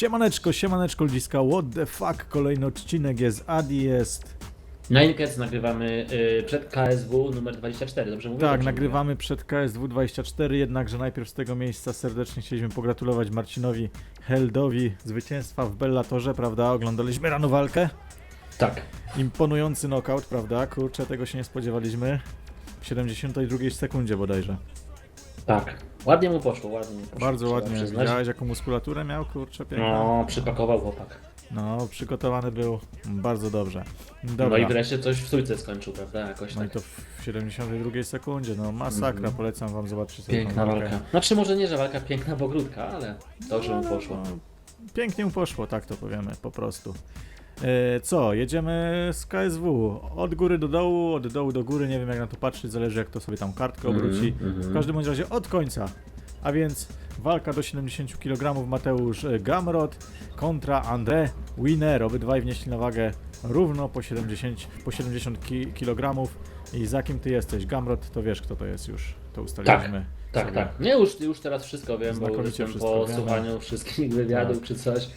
Siemaneczko, siemaneczko ludziska, what the fuck, kolejny odcinek jest, Adi jest, Ninecats nagrywamy y, przed KSW numer 24, dobrze mówię? tak, Dobrze nagrywamy przed KSW 24, jednakże najpierw z tego miejsca serdecznie chcieliśmy pogratulować Marcinowi Heldowi zwycięstwa w Bellatorze, prawda, oglądaliśmy rano walkę, mówię. Tak. imponujący knockout, prawda, kurczę, tego się nie spodziewaliśmy, w 72 sekundzie bodajże, Tak. Ładnie mu poszło, ładnie mu poszło. bardzo trzeba ładnie, przyznać. widziałeś jaką muskulaturę miał, kurczę, piękna, No, przypakował chłopak. no, przygotowany był bardzo dobrze, dobra. No i wreszcie coś w stójce skończył, prawda? Jakoś No i tak. to w 72 sekundzie, no masakra, Mhm. polecam wam zobaczyć sobie Piękna tą walka. Znaczy może nie, że walka piękna, bo krótka, ale dobrze mu No, poszło. no, pięknie mu poszło, tak to powiemy, po prostu. E, co, jedziemy z KSW, od góry do dołu, od dołu do góry, nie wiem jak na to patrzeć, zależy jak to sobie tam kartkę obróci. Mhm, mhm. W każdym bądź razie od końca, a więc walka do 70 kg Mateusz e, Gamrot kontra André Winer, obydwaj wnieśli na wagę równo po 70, po 70 ki- kg. I za kim ty jesteś? Gamrot, to wiesz kto to jest już, to ustaliliśmy. Tak, sobie. tak. Nie, już, już teraz wszystko wiem, bo Znakomicie po wiemy. słuchaniu wszystkich wywiadów Tak. czy coś.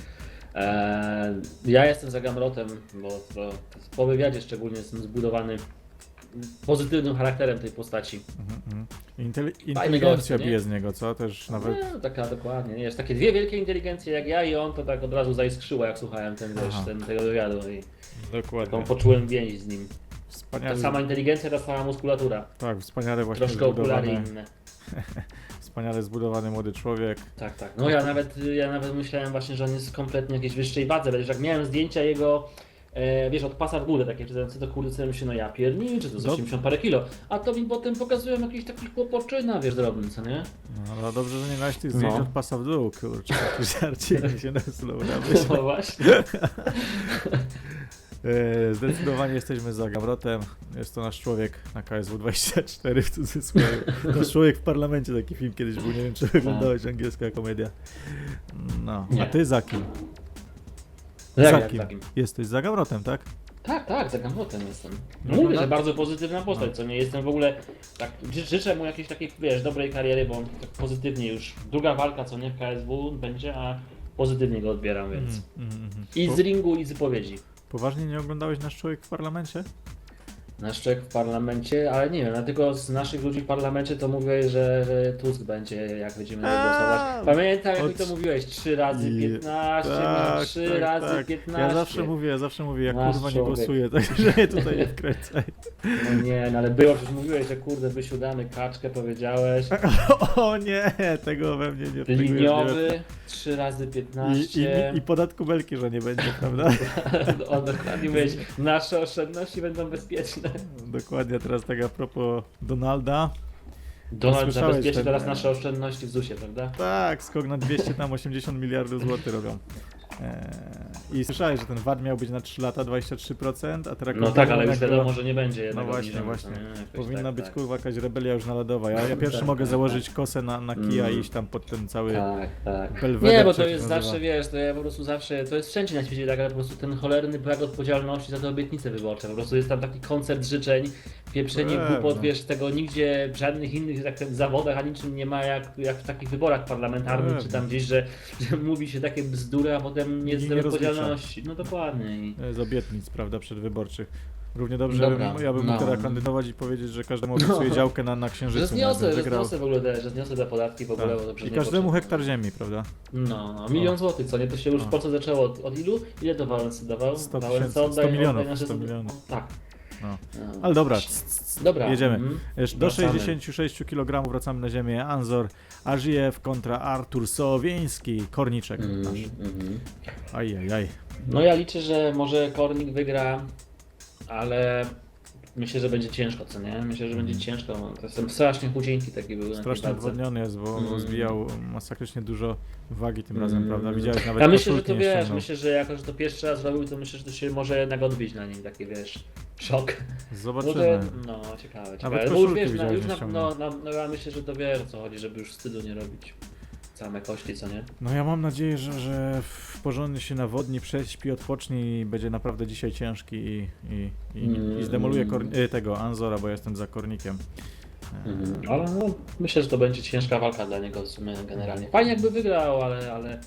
Eee, ja jestem za Gamrotem, bo to, po wywiadzie szczególnie jestem zbudowany pozytywnym charakterem tej postaci. Mhm, mhm. Intel- inteligencja bije z niego, co? Też nawet... Nie, no taka dokładnie. Nie, jest takie dwie wielkie inteligencje jak ja i on, to tak od razu zaiskrzyło jak słuchałem ten, wiesz, ten, tego wywiadu i Dokładnie. taką poczułem więź z nim. Ta Wspaniale, sama inteligencja, ta sama muskulatura. tak, wspaniale właśnie Troszkę okulary inne. wspaniale zbudowany młody człowiek. Tak, tak. No ja nawet, ja nawet myślałem właśnie, że on jest kompletnie jakiejś wyższej wadze, bo jak miałem zdjęcia jego, e, wiesz, od pasa w górę, takie czytające to kurde, sobie myślę, no ja pierniczę, to Dob- 80 parę kilo. A to mi potem pokazują jakiś taki chłopoczyna, wiesz, drobny, co nie? No ale dobrze, że nie miałeś tych zdjęć No. od pasa w dół, kurczę, taki żarcik mi się nasunął na myśl. No właśnie. E, Zdecydowanie jesteśmy za Gamrotem. Jest to nasz człowiek na KSW 24 w cudzysłowie. Nasz człowiek w parlamencie, taki film kiedyś był, nie wiem czy oglądałeś, angielska komedia. No, a Tak. Ty za kim? No za jak kim? Jesteś za Gamrotem, tak? Tak, tak, za Gamrotem jestem. No, No mówię, że bardzo pozytywna postać, No. co nie jestem w ogóle, tak, ży- życzę mu jakiejś takiej, wiesz, dobrej kariery, bo tak pozytywnie już, druga walka, co nie, w KSW będzie, a pozytywnie go odbieram, więc. Mm, mm, mm. I Po- z ringu, i z wypowiedzi. Poważnie nie oglądałeś nasz człowiek w parlamencie? Nasz człowiek w parlamencie, ale nie wiem, tylko z naszych ludzi w parlamencie to mówię, że, że Tusk będzie, jak będziemy na A, głosować. Pamiętam, jak mi to mówiłeś, 3 razy I- 15, Tak, 3 tak, razy tak. 15. Ja zawsze mówię, ja zawsze mówię, jak Nasz kurwa nie głosuję, także tutaj nie wkręcaj. No nie, no ale było, przecież mówiłeś, że kurde, Wysiu damy kaczkę, powiedziałeś. O nie, tego we mnie nie. Liniowy, 3 razy I, 15. i, I podatku belki, że nie będzie, prawda? O, dokładnie mówiłeś, nasze oszczędności będą bezpieczne. Dokładnie, teraz tak a propos Donalda. Donald Słyszałeś zabezpieczy ten- teraz nasze oszczędności w ZUS-ie, prawda? Tak, skok na 200, tam 80 miliardów złotych robią. I słyszałeś, że ten VAT miał być na 3 lata 23%, a teraz No tak, ale już wiadomo, że nie będzie No właśnie, właśnie. nie? Jakoś Powinna tak, być tak. kurwa jakaś rebelia już narodowa. Ja, ja pierwszy Tak, mogę tak, założyć tak. kosę na, na kija i Mm. iść tam pod ten cały Tak, tak. belweder. Nie, bo czy to jak jest nazywa. zawsze, wiesz, to ja po prostu zawsze, to jest wszędzie na świecie tak, ale po prostu ten cholerny brak odpowiedzialności za te obietnice wyborcze. Po prostu jest tam taki koncert życzeń, pieprzenie głupot, wiesz, tego nigdzie w żadnych innych że tak zawodach, a niczym nie ma jak, jak w takich wyborach parlamentarnych, czy tam gdzieś, że, że mówi się takie bzdury, a potem jest odpowiedzialności. No dokładnie. I... z obietnic, prawda, przedwyborczych. Równie dobrze, Dobra, bym, ja bym no. mógł teraz kandydować i powiedzieć, że każdemu obiecuję No. działkę na, na Że księżycu. zniosę, nawet że zniosę w ogóle te, że zniosę te podatki w ogóle, Tak. I każdemu hektar ziemi, prawda? No, no, milion złotych, co nie? To się już w Polsce zaczęło od, od ilu? Ile to Wałęsa dawał? 100 Wałęsa tysięcy, oddaj- 100 milionów, oddaj nasze 100 sobie- milionów. Tak. No. No. Ale dobra, c- c- Dobra. jedziemy. mhm. Do Wracamy. 66 kg wracamy na ziemię. Anzor Ażijew kontra Artur Sowieński. Korniczek Mhm, nasz. mhm. Ajajaj. No ja liczę, że może Kornik wygra, ale myślę, że będzie ciężko, co nie? Myślę, że będzie ciężko. To jestem strasznie chudzienki taki był na tej Strasznie walce. odwodniony jest, bo, bo Mm. zbijał masakrycznie dużo wagi tym razem, Mm. prawda? Widziałeś nawet Ja myślę, że koszulki to nie wiesz, ściągnął. myślę, że jako, że to pierwszy raz robił, to myślę, że to się może jednak odbić na nim taki, wiesz, szok. No, Zobaczymy. że, no ciekawe, ciekawe. No, już koszulki wiesz, na, już że na, ściągnął. no, no, no ja myślę, że to wie o co chodzi, żeby już wstydu nie robić. Same kości, co nie? No ja mam nadzieję, że, że w porządnie się nawodni, prześpi, odpocznie i będzie naprawdę dzisiaj ciężki i, i, i, Mm. i zdemoluje korni- y, tego Anzora, bo ja jestem za kornikiem. E, Mhm. Ale no, myślę, że to będzie ciężka walka dla niego w sumie generalnie. Fajnie jakby wygrał, ale, ale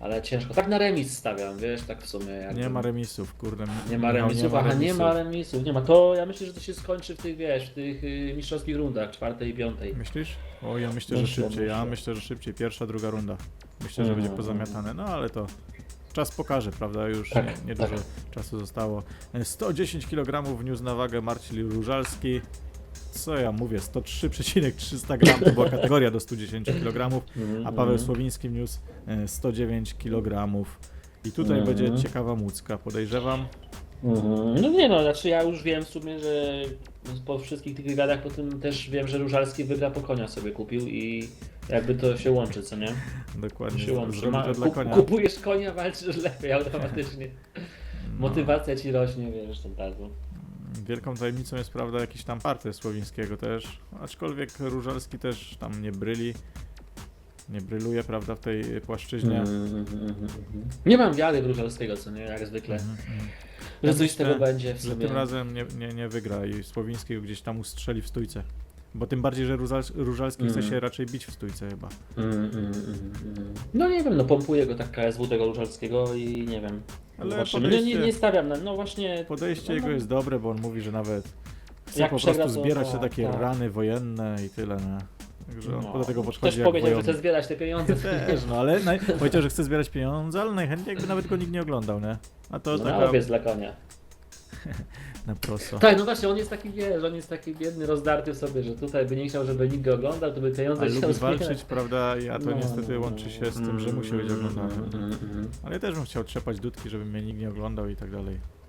Ale ciężko. Tak na remis stawiam, wiesz, tak w sumie. jakby- Nie ma remisów, kurde. Nie ma remisów, aha, nie ma remisów, nie ma. To ja myślę, że to się skończy w tych, wiesz, w tych y, mistrzowskich rundach, czwartej i piątej. Myślisz? O, ja myślę, że Myślę, szybciej. Ja myślę. myślę, że szybciej. Pierwsza, druga runda. Myślę, że będzie Mhm. pozamiatane. No ale to czas pokaże, prawda? Już Tak, nie, nie tak. czasu zostało. E, 110 kg wniósł na wagę Marcin Różalski. Co ja mówię? 103,300 gram to była kategoria do 110 kg, a Paweł Słowiński wniósł e, 109 kg. I tutaj Mhm. będzie ciekawa mucka, podejrzewam. Mhm. No nie no, znaczy ja już wiem w sumie, że po wszystkich tych wywiadach po tym też wiem, że Różalski wygra po konia sobie kupił i jakby to się łączy, co nie? Dokładnie, Się łączy. zrobi Ma, to dla kup, konia. kupujesz konia, walczysz lepiej automatycznie. No. Motywacja ci rośnie, wiesz, ten razu. Wielką tajemnicą jest, prawda, jakiś tam party Słowińskiego też, aczkolwiek Różalski też tam nie bryli, nie bryluje, prawda, w tej płaszczyźnie. Mhm, mhm, mhm. Nie mam wiary w Różalskiego, co nie, jak zwykle. Mhm, mhm. Że Ja coś z myślę, tego będzie w Że sumie. tym razem nie, nie, nie wygra i Słowińskiego gdzieś tam ustrzeli w stójce. Bo tym bardziej, że Różal- Różalski chce Mhm. się raczej bić w stójce chyba. Mm, mm, mm, mm. No nie wiem, no pompuje go tak KSW tego Różalskiego i nie wiem. Ale Zobaczymy. No, nie, podejście- nie stawiam na, no właśnie. Podejście no, jego no, jest dobre, bo on mówi, że nawet chce Jak po przegra, prostu to- zbierać te tak, takie tak. rany wojenne i tyle, nie? Także on no. do tego podchodzi Też jak powiedział, że wojownik. chce zbierać te pieniądze. Też, no ale naj... powiedział, że chce zbierać pieniądze, ale najchętniej jakby nawet go nikt nie oglądał, nie? A to No, taka na owiec dla konia. na prosto. Tak, no właśnie, on jest taki, wiesz, on jest taki biedny, rozdarty w sobie, że tutaj by nie chciał, żeby nikt go oglądał, to by pieniądze Ale lubi walczyć, prawda? I a to No, niestety no, łączy się z tym, że musi być mm, oglądany. mm, mm. Ale ja też bym chciał trzepać dudki, żeby mnie nikt nie oglądał i tak dalej.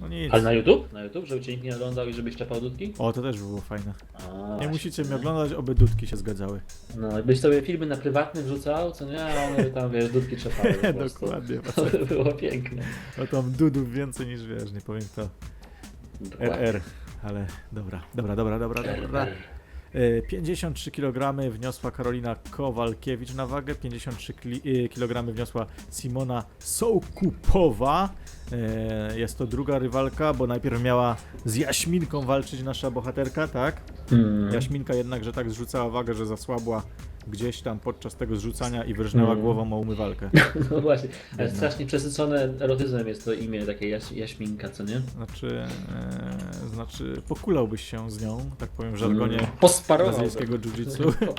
No nic. Ale na YouTube? Na YouTube, żeby cię nikt nie oglądał i żebyś czepał dudki? O, to też by było fajne. A, Nie musicie mnie nie? oglądać, oby dudki się zgadzały. No, jakbyś sobie filmy na prywatny wrzucał, co nie, a one by tam, wiesz, dudki trzepały po prostu. Dokładnie. To by było piękne. No tam dudów więcej niż wiesz, nie powiem kto. Dokładnie. RR. Ale dobra, dobra, dobra, dobra, dobra. E, 53 kg wniosła Karolina Kowalkiewicz na wagę, 53 kli- e, kg wniosła Simona Sołkupowa. E, Jest to druga rywalka, bo najpierw miała z Jaśminką walczyć nasza bohaterka, tak? Mm. Jaśminka jednakże tak zrzucała wagę, że zasłabła gdzieś tam podczas tego zrzucania i wyrżnęła Mm. głową o umywalkę. No właśnie, ale strasznie przesycone erotyzmem jest to imię takie jaś, jaśminka, co nie? Znaczy, e, znaczy pokulałbyś się z nią, tak powiem w żargonie Mm. Brazylijskiego jiu-jitsu. Po,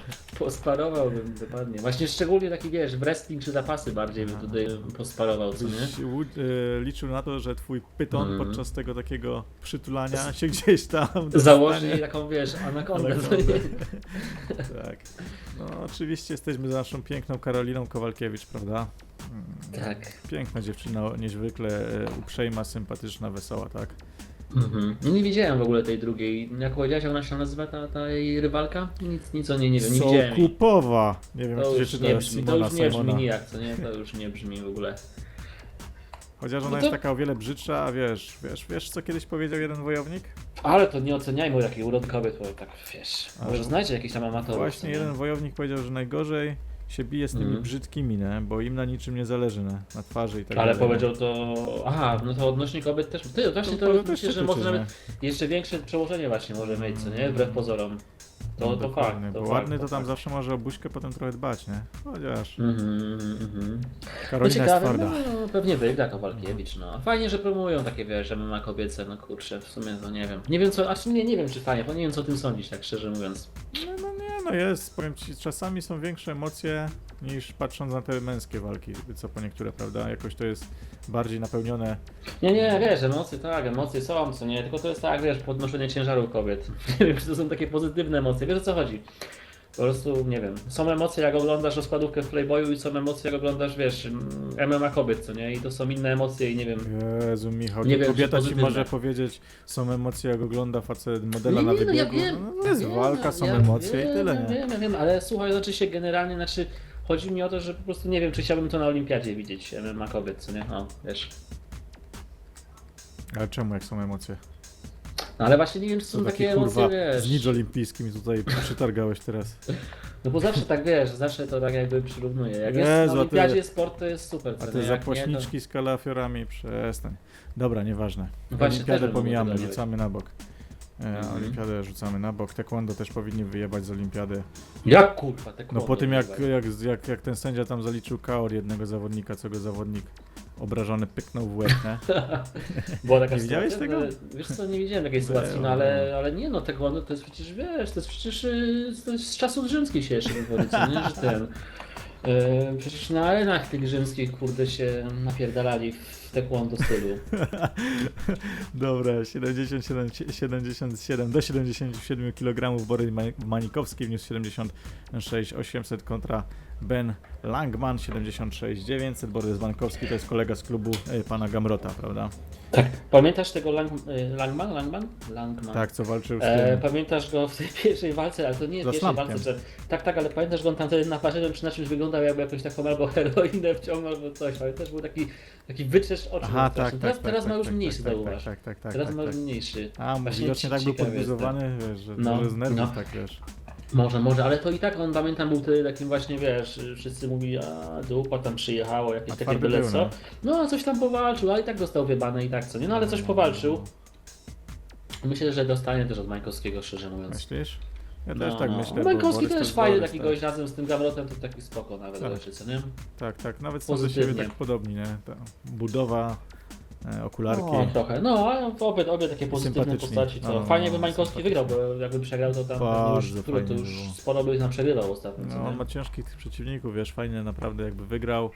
posparowałbym dokładnie. Właśnie szczególnie taki wiesz, wrestling czy zapasy bardziej bym tutaj posparował, co nie? E, liczył na to, że twój pyton Mm. podczas tego takiego przytulania się gdzieś tam Założy taką wiesz, anakondę. Anakondę. nie? Tak. No oczywiście jesteśmy za naszą piękną Karoliną Kowalkiewicz, prawda? Mm, Tak. Piękna dziewczyna, niezwykle e, uprzejma, sympatyczna, wesoła, tak? Mhm. No nie widziałem w ogóle tej drugiej. Jak powiedziałeś, jak ona się nazywa, ta, ta jej rywalka? Nic, nic o niej nie wiem, nie widziałem. jej. Sokupowa! Nie wiem, jak To to się już czyta, nie brzmi, to już nie brzmi nijak, co nie? To już nie brzmi w ogóle. Chociaż ona No jest to- taka o wiele brzydsza, a wiesz, wiesz, wiesz co kiedyś powiedział jeden wojownik? Ale to nie oceniajmy jakiej urody kobiet, bo tak wiesz. A, Może to- znajdzie jakiś tam amatorów. co Właśnie nie? jeden wojownik powiedział, że najgorzej się bije z tymi Mhm. brzydkimi, nie? bo im na niczym nie zależy, nie? na twarzy i tak Ale dalej. powiedział to. Aha, no to odnośnie kobiet też. Ty, właśnie to, To myślę, że może nawet jeszcze większe przełożenie właśnie może mieć, co nie? Wbrew pozorom. To, No to fakt. To bo fakt, ładny to tam fakt. zawsze może o buźkę potem trochę dbać, nie? Chociaż Mhm, mhm, mhm. No Karolina jest twarda. no pewnie wygra Kowalkiewicz, no. Fajnie, że promują takie, wiesz, MMA kobiece, no kurczę, w sumie to nie wiem. Nie wiem co, aż nie, nie wiem czy fajnie, bo nie wiem co o tym sądzić, tak szczerze mówiąc. No, no no jest, powiem ci, czasami są większe emocje niż patrząc na te męskie walki, co po niektóre, prawda? Jakoś to jest bardziej napełnione. Nie, nie, wiesz, emocje tak, emocje są, co nie, tylko to jest tak, wiesz, podnoszenie ciężaru kobiet. Nie to są takie pozytywne emocje, wiesz o co chodzi? Po prostu, nie wiem, są emocje jak oglądasz rozkładówkę w Playboyu i są emocje jak oglądasz, wiesz, mm, MMA kobiet, co nie? I to są inne emocje i nie wiem, Jezu, Michał, Nie wiem, kobieta ci może powiedzieć, są emocje jak ogląda facet modela Nie, na nie, no ja wybiegu. wiem, no, to jest wiem, walka, są ja emocje wiem, i tyle, ja nie? Wiem, ja wiem, ale słuchaj, znaczy się generalnie, znaczy chodzi mi o to, że po prostu nie wiem, czy chciałbym to na olimpiadzie widzieć, MMA kobiet, co nie? No, wiesz. Ale czemu, jak są emocje? No ale właśnie nie wiem, czy To są taki takie kurwa emocje, wiesz. z nic olimpijskim tutaj przytargałeś teraz. No bo zawsze tak wiesz, zawsze to tak jakby przyrównuję. Jak Jezu, jest na ty- olimpiadzie sport, to jest super, A te zapłaśniczki z kalafiorami, przestań. Dobra, nieważne. No właśnie, Olimpiadę pomijamy, rzucamy na bok. E, Mhm. Olimpiadę rzucamy na bok. Taekwondo też powinni wyjebać z olimpiady. Jak kurwa, te No po tym jak, jak, jak, jak ten sędzia tam zaliczył kaor jednego zawodnika, co go zawodnik obrażony pyknął w łeb, nie? Była taka Nie widziałeś tego? Wiesz co, nie widziałem takiej sytuacji, no ale, ale nie no, tego no, to jest przecież, wiesz, to jest przecież y, to jest z czasów rzymskich się jeszcze wywodzi, co nie, że ten... y, Przecież na arenach tych rzymskich, kurde, się napierdalali w taekwondo stylu. Dobra, 77, 77 do 77 kg Borys Ma- Manikowski wniósł 76 800 kontra Ben Langman 76 900. Borys Manikowski to jest kolega z klubu e, pana Gamrota, prawda? Tak. Pamiętasz tego Lang, y, Langman? Langman? Langman. Tak, co walczył z E, tym. pamiętasz go w tej pierwszej walce, ale to nie Za w pierwszej Slampkiem. walce, że... Tak, tak, ale pamiętasz go on tam wtedy na parzyłem czy na czymś wyglądał jakby jakąś taką albo heroinę wciągnął albo coś, ale też był taki, taki wyczesz oczu. Aha, tak, straszny. tak, teraz tak, teraz tak, ma już tak, mniejszy, tak, zauważ. Tak, tak, tak, teraz tak, ma tak. już mniejszy. A, Właśnie widocznie tak był podbuzowany, wiesz, że No, może z nerwów no. tak, wiesz. Może, może, ale to i tak on pamiętam był wtedy takim właśnie, wiesz, wszyscy mówili, a dupa tam przyjechało, jakieś A takie byle co. no. No, coś tam powalczył, ale i tak dostał wybane i tak co, nie? No ale coś powalczył. Myślę, że dostanie też od Majkowskiego, szczerze mówiąc. Myślisz? Ja No, też tak no. myślę. bo Mańkowski też fajny Borys, taki tak. gość razem z tym Gamrotem, to taki spoko nawet Tak. co nie? Tak, tak, nawet są do siebie tak podobni, nie? Ta budowa, okularki. No, trochę. No, ale obie, obie takie pozytywne postaci. Co? No, fajnie no, jakby Mańkowski wygrał, bo jakby przegrał, to tam już, które to już było. sporo by nam przegrał ostatnio. No, on ma ciężkich przeciwników, wiesz, fajnie naprawdę jakby wygrał.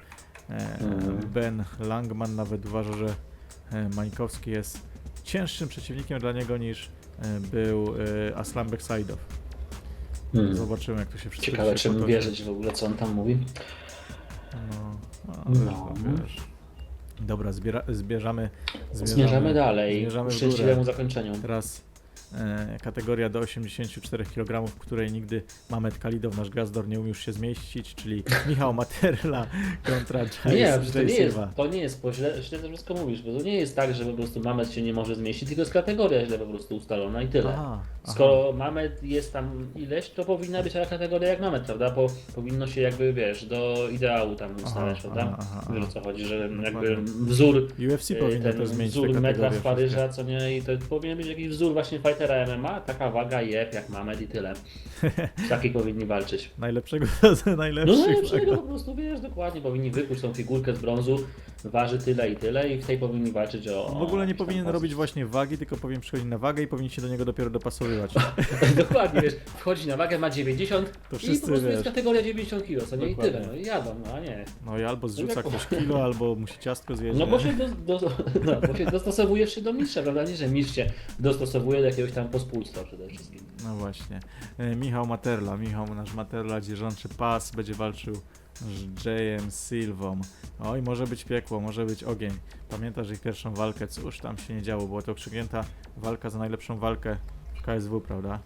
E, Mhm. Ben Langman nawet uważa, że e, Mańkowski jest cięższym przeciwnikiem dla niego niż e, był e, Aslan Beksajidow. Hmm. Zobaczymy jak to się wszystko Ciekawe, czym wierzyć w ogóle, co on tam mówi. No, no, No. no. wiesz. Dobra, zbiera, zbierzamy, Zmierzamy dalej zmierzamy szczęśliwemu zakończeniu. Teraz e, kategoria do 84 kg, w której nigdy Mamet Kalidow, nasz gwiazdor, nie umiał się zmieścić, czyli Michał Materla kontra Jay, Nie, to nie jest, to nie jest, bo źle, źle to wszystko mówisz, bo to nie jest tak, że po prostu Mamet się nie może zmieścić, tylko jest kategoria źle po prostu ustalona i tyle. Aha, aha. Skoro Mamet jest tam ileś, to powinna być taka kategoria jak Mamet, prawda? Bo powinno się jakby, wiesz, do ideału tam ustalać, Aha, prawda? aha, aha, Wiesz o aha. co chodzi, że jakby wzór, UFC e, powinno ten też zmienić wzór metra z Paryża, co nie, i to powinien być jakiś wzór właśnie fightera MMA, taka waga, jeb, jak Mamet i tyle. Taki powinni walczyć. Najlepszego z No najlepszych. najlepszego tak. po prostu, wiesz, dokładnie, powinni wykuć tą figurkę z brązu, waży tyle i tyle i w tej powinni walczyć o... W ogóle nie powinien robić właśnie wagi, tylko powinien przychodzić na wagę i powinien się do niego dopiero dopasowywać. Dokładnie, wiesz, wchodzi na wagę, ma 90 To i wszyscy, po prostu jest kategoria 90 kg, co nie? I Dokładnie. tyle, no i jadą, no a nie. No i albo zrzuca jak- ktoś kilo, albo musi ciastko zjeść. No bo się, do, do, no, bo się dostosowujesz się do mistrza, prawda? Nie, że mistrz się dostosowuje do jakiegoś tam pospólstwa przede wszystkim. No właśnie. E, Michał Materla, Michał nasz Materla, dzierżący pas, będzie walczył z Jayem Silvą. Oj, może być piekło, może być ogień. Pamiętasz ich pierwszą walkę? Cóż tam się nie działo? Była to okrzyknięta walka za najlepszą walkę w KSW, prawda?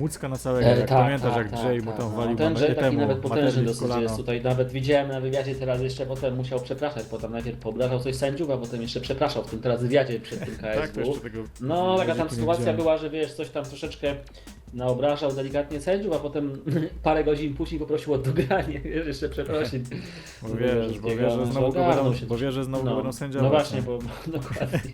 Mucka na całego, jak pamiętasz jak Jay mu tam no. walił Ten Jay taki nawet potężny dosyć kolano. jest tutaj. Nawet widziałem na wywiadzie teraz jeszcze potem musiał przepraszać, bo tam najpierw poobrażał coś sędziów, a potem jeszcze przepraszał w tym teraz wywiadzie przed tym KSW. Tak, tego No, taka tam sytuacja była, że wiesz, coś tam troszeczkę naobrażał delikatnie sędziów, a potem parę godzin później poprosił o dogranie, wiesz, jeszcze przeprosin. Bo wiesz, bo Takiego, wiesz, że no, znowu go będą, bo wiesz, że znowu go no, będą sędziować. No właśnie, nie? bo dokładnie.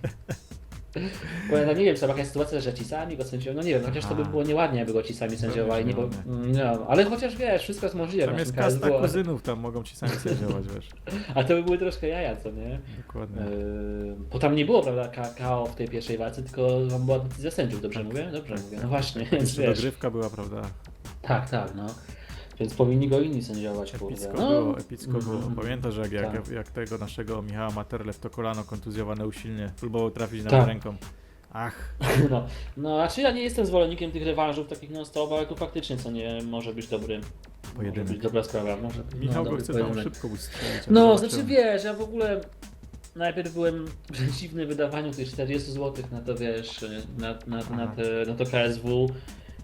Bo ja nie wiem, czy jakaś sytuacja, że ci sami go sędziowają, no nie wiem, chociaż to by było nieładnie, jakby go ci sami sędziowali, nie, bo, nieładnie. no, ale chociaż wiesz, wszystko jest możliwe. Tam w jest naszym kasta KSW, kuzynów, tam mogą ci sami sędziować, wiesz. A to by były troszkę jaja, co nie? Dokładnie. Yy, bo tam nie było, prawda, K- KO w tej pierwszej walce, tylko tam była decyzja sędziów, dobrze mówię? Dobrze mówię, no właśnie, więc Jeszcze wiesz. dogrywka była, prawda? Tak, tak, no. Więc powinni go inni sędziować, kurde. Epicko No, było, epicko było. mm, Pamiętasz, jak, jak, tak. jak tego naszego Michała Materle w to kolano kontuzjowane usilnie próbował trafić na Tak. ręką. Ach, No, no, a czy ja nie jestem zwolennikiem tych rewanżów takich non-stop, ale tu faktycznie co nie może być dobry. Może Pojedynek. być dobra sprawa. Może, Michał no, go chce tam szybko ustrzelić. No, znaczy wiesz, ja w ogóle najpierw byłem przeciwny wydawaniu tych 40 zł na to, wiesz, na, na, na, Aha. te, na to KSW,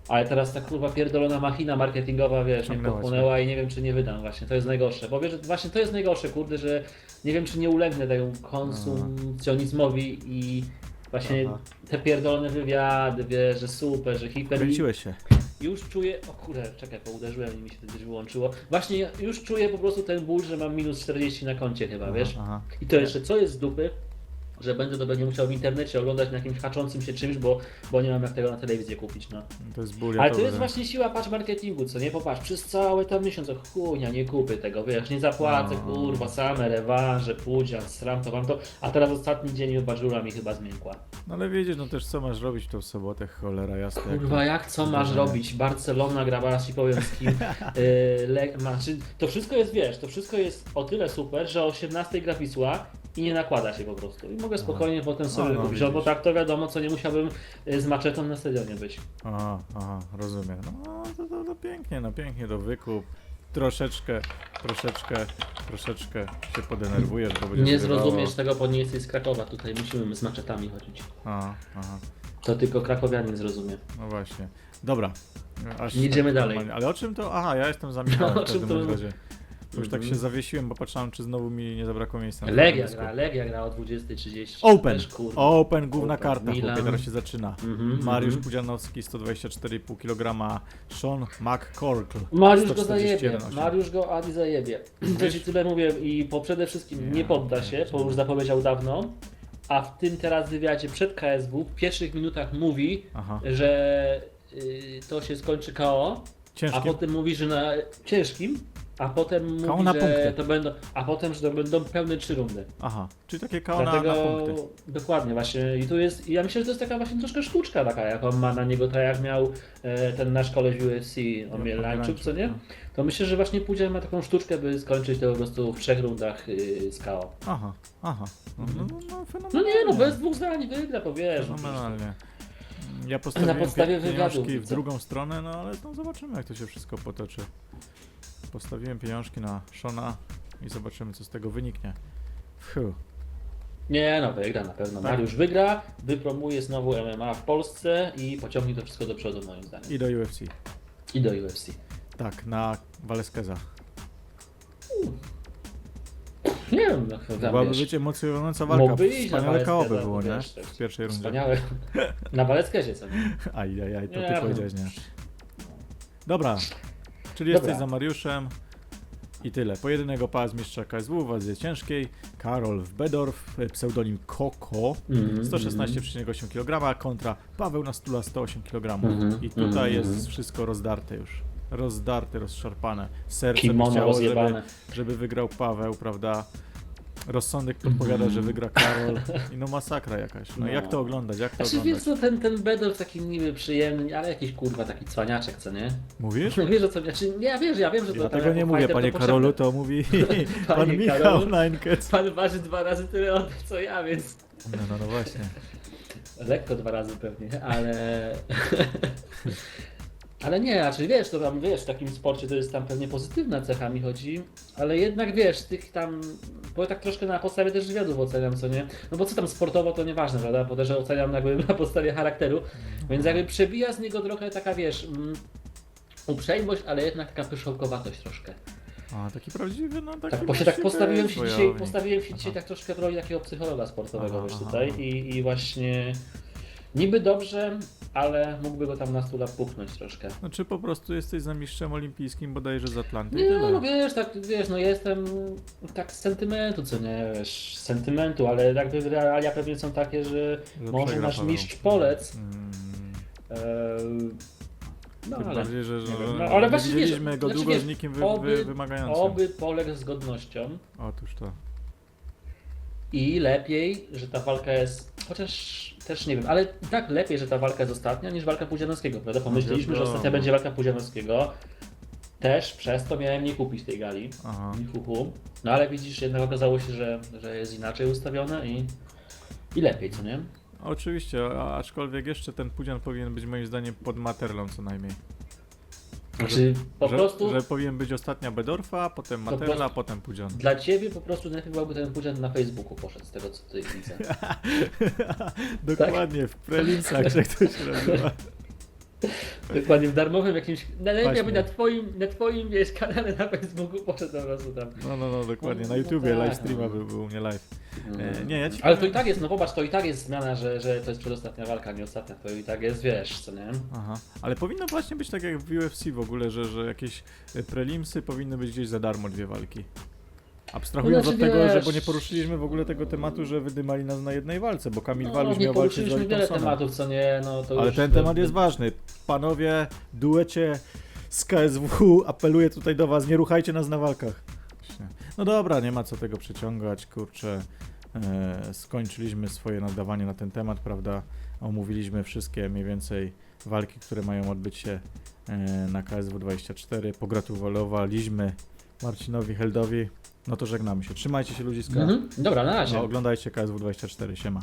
ale teraz ta kurwa pierdolona machina marketingowa, wiesz, mnie Ciągnęła cię. pochłonęła i nie wiem, czy nie wydam właśnie, to jest najgorsze, bo wiesz, że właśnie to jest najgorsze, kurde, że nie wiem, czy nie ulegnę temu konsumpcjonizmowi i właśnie Aha. te pierdolone wywiady, wiesz, że super, że hiper... Kręciłeś się. Już czuję, o kurde, czekaj, bo uderzyłem i mi się to gdzieś wyłączyło. Właśnie już czuję po prostu ten ból, że mam minus 40 na koncie chyba, wiesz? Aha. I to jeszcze co jest z dupy, że będę to będzie musiał w internecie oglądać na jakimś haczącym się czymś, bo, bo nie mam jak tego na telewizję kupić, no. To jest ból Ale to jest właśnie siła patrz marketingu, co nie? Popatrz, przez cały tam miesiąc, o chujnia, nie kupię tego, wiesz, nie zapłacę, No. kurwa, same rewanże, pudzian, sram to wam to, a teraz ostatni dzień bażura mi chyba zmiękła. No ale wiedzieć, no też co masz robić w tą sobotę, cholera jasna. Kurwa, to- jak co masz Zderzenie. robić? Barcelona gra raz ci powiem z kim. Yy, le, ma, czy, to wszystko jest, wiesz, to wszystko jest o tyle super, że o 18 gra Wisła i nie nakłada się po prostu. I mogę spokojnie potem sobie No, no, kupić, no, bo widzisz. tak to wiadomo, co nie musiałbym y, z maczetą na stadionie być. Aha, aha, rozumiem. No to, to, to pięknie, no pięknie to wykup. Troszeczkę, troszeczkę, troszeczkę się podenerwujesz, bo będzie Nie zrozumiesz tego, bo nie jesteś z Krakowa, tutaj musimy z maczetami chodzić. Aha, aha, To tylko krakowianin zrozumie. no właśnie. Dobra. Aż Jedziemy dalej. normalnie. Ale o czym to? Aha, ja jestem za Michałem O w czym każdym to- razie. Już tak Mhm. się zawiesiłem, bo patrzyłem, czy znowu mi nie zabrakło miejsca. na Legia gra, Legia gra o 20.30. Open! Też, kurwa. Open, główna Open, karta, Milan. chłopie, teraz się zaczyna. Mhm, Mariusz mhm. Pudzianowski 124,5 kg, Sean McCorkle Mariusz go 141,8. zajebie, Mariusz go Adi zajebie. To ci tyle mówię i po przede wszystkim nie podda się, bo już zapowiedział dawno. A w tym teraz wywiadzie przed KSW w pierwszych minutach mówi, Aha, że y, to się skończy KO, a ciężki. potem mówi, że na ciężkim, a potem mówi, na że to będą, a potem, że to będą pełne trzy rundy. Aha, czyli takie KO na, na punkty. dokładnie właśnie i tu jest, ja myślę, że to jest taka właśnie troszkę sztuczka taka, jaką ma na niego, tak jak miał e, ten nasz koleś UFC, Omielańczuk, co nie? no. To myślę, że właśnie Pudzian ma taką sztuczkę, by skończyć to po prostu w trzech rundach yy, z KO. Aha, aha. No, no, no, no, No fenomenalnie. nie, no bez dwóch zdań wygra, to wiesz. no Fenomenalnie. Ja postawiłem podstawie pie- wywiadu, w drugą stronę, no ale no, zobaczymy jak to się wszystko potoczy. Postawiłem pieniążki na Shona i zobaczymy co z tego wyniknie. Fuh. Nie, no wygra na pewno. Tak. Mariusz wygra, wypromuje znowu MMA w Polsce i pociągnie to wszystko do przodu moim zdaniem. I do UFC. I do UFC. Tak, na Valeskeza. Nie wiem, no chyba Byłaby wiesz, być emocjonująca walka. Mógłby iść na Wspaniale KO by było, nie? wiesz, tak. W pierwszej rundzie. wspaniałe. Na Waleckezie co nie? Aj, aj, aj, to Nie, ty no. powiedziałeś, nie? Dobra, czyli Dobra. jesteś za Mariuszem i tyle. Pojedynego pas mistrza KSW w wadze ciężkiej, Karol w Bedorf, pseudonim Koko, Mhm, 116,8 kg kontra Paweł na stula 108 kg. Mhm, I tutaj mhm, jest wszystko rozdarte już. Rozdarte, rozszarpane. Serce Kimono chciało, żeby, żeby wygrał Paweł, prawda? Rozsądek podpowiada, że wygra Karol i no masakra jakaś. No, No. jak to oglądać, jak to Znaczy oglądać? wiesz co, ten, ten Bedor taki niby przyjemny, ale jakiś kurwa taki cwaniaczek, co nie? Mówisz? No wiesz o co, znaczy, nie, ja wiesz, ja wiem, że to Ja tam tego jako nie mówię, panie Karolu, to mówi pan Panie Michał Karolu. Nańkec. Pan waży dwa razy tyle od co ja, więc No, no, no właśnie. lekko dwa razy pewnie, ale... Ale nie, znaczy wiesz, to tam wiesz, w takim sporcie to jest tam pewnie pozytywna cecha mi chodzi, ale jednak wiesz, tych tam, bo tak troszkę na podstawie też wywiadów oceniam, co nie? No bo co tam sportowo to nieważne, prawda? Bo też oceniam jakby na podstawie charakteru, więc jakby przebija z niego trochę taka, wiesz, mm, uprzejmość, ale jednak taka pyszałkowatość troszkę. A, taki prawdziwy, no taki Tak, bo się tak postawiłem się dzisiaj, wojownik. postawiłem się dzisiaj tak troszkę w roli takiego psychologa sportowego Aha, wiesz tutaj aha. I, i właśnie niby dobrze, ale mógłby go tam na stula puknąć troszkę. Znaczy po prostu jesteś za mistrzem olimpijskim bodajże z Atlanty Nie, tyle. no wiesz, tak, wiesz, no jestem tak z sentymentu, co nie, wiesz, z sentymentu, ale jakby realia pewnie są takie, że Że może nasz mistrz Polec, Mm, e, no tym ale bardziej, że, że wiem, no, ale właśnie wiesz, widzieliśmy go znaczy długo wiesz, z nikim wy, wy, wymagającym. oby poległ z godnością. Otóż to. I lepiej, że ta walka jest. Chociaż też nie wiem, ale i tak lepiej, że ta walka jest ostatnia niż walka Pudzianowskiego, prawda? Pomyśleliśmy, że wiadomo. ostatnia będzie walka Pudzianowskiego. Też przez to miałem nie kupić tej gali. Aha. No ale widzisz, jednak okazało się, że, że jest inaczej ustawione i, i lepiej, co nie? Oczywiście, a, aczkolwiek jeszcze ten Pudzian powinien być moim zdaniem pod Materlą co najmniej. Znaczy po że, prostu Że powinien być ostatnia Bedorfa, potem Po Materla, prostu- potem Pudzian. dla ciebie po prostu najlepiej byłby ten Pudzian na Facebooku poszedł, z tego co tutaj widzę. Dokładnie, w prelinsach, że jak to się nazywa. Dokładnie, w darmowym jakimś. Najlepiej na twoim, na twoim wiesz, kanale na Facebooku poszedł po prostu tam. No, no, no, dokładnie. Na No, YouTubie tak, live streama no. był, był u mnie live. E, nie, ja ci Ale to i tak jest, no popatrz, to i tak jest zmiana, że, że to jest przedostatnia walka, nie ostatnia, to i tak jest, wiesz, co nie? Aha, ale powinno właśnie być tak jak w UFC w ogóle, że, że jakieś e, prelimsy powinny być gdzieś za darmo dwie walki. Abstrahując No od znaczy, tego, że wiesz- bo nie poruszyliśmy w ogóle tego tematu, że wydymali nas na jednej walce, bo Kamil No, Waluś nie miał walczyć z poruszyliśmy wiele tematów, co nie, no to Ale już ten temat jest ważny. Panowie, duecie z KSW, apeluję tutaj do was, nie ruchajcie nas na walkach. No dobra, nie ma co tego przeciągać, kurczę. E, skończyliśmy swoje nadawanie na ten temat, prawda? Omówiliśmy wszystkie mniej więcej walki, które mają odbyć się e, na KSW 24. Pogratulowaliśmy Marcinowi Heldowi. No to żegnamy się. Trzymajcie się ludziska. Mhm. Dobra, na razie. No, oglądajcie KSW 24. Siema.